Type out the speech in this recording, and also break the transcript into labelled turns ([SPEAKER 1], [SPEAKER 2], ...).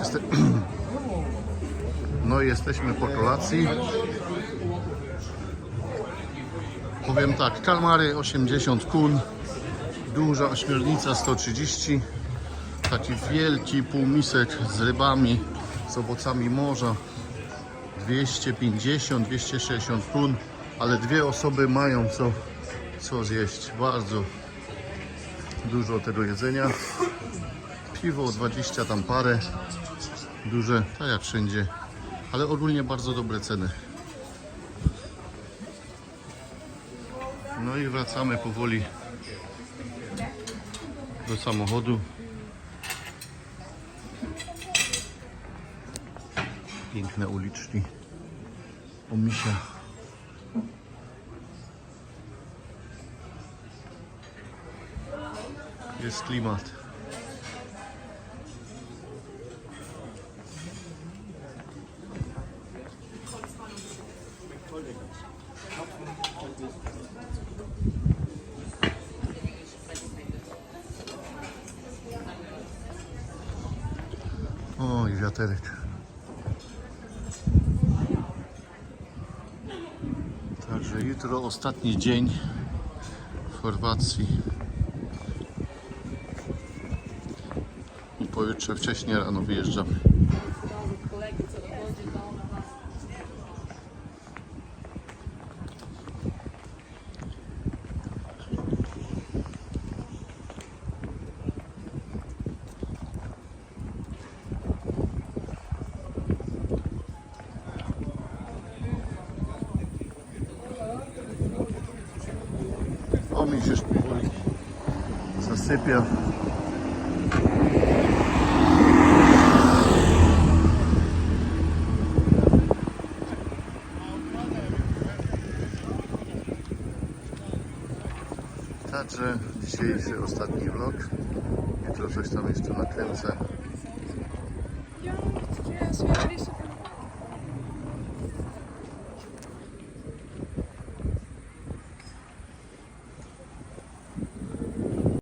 [SPEAKER 1] No i jesteśmy po kolacji. Powiem tak, kalmary 80 kun, duża ośmiornica 130, taki wielki półmisek z rybami, z owocami morza 250-260 kun, ale dwie osoby mają co, co zjeść. Bardzo dużo tego jedzenia. Piwo 20 tam parę, duże, tak jak wszędzie, ale ogólnie bardzo dobre ceny. No i wracamy powoli do samochodu. Piękne uliczki. O Jest klimat. Oj, wiaterek. Także jutro ostatni dzień w Chorwacji. Pojutrze wcześniej rano wyjeżdżamy. O mi się już powoli zasypia. Także dzisiejszy ostatni vlog. Jutro coś tam jeszcze nakręcę.
[SPEAKER 2] Ja,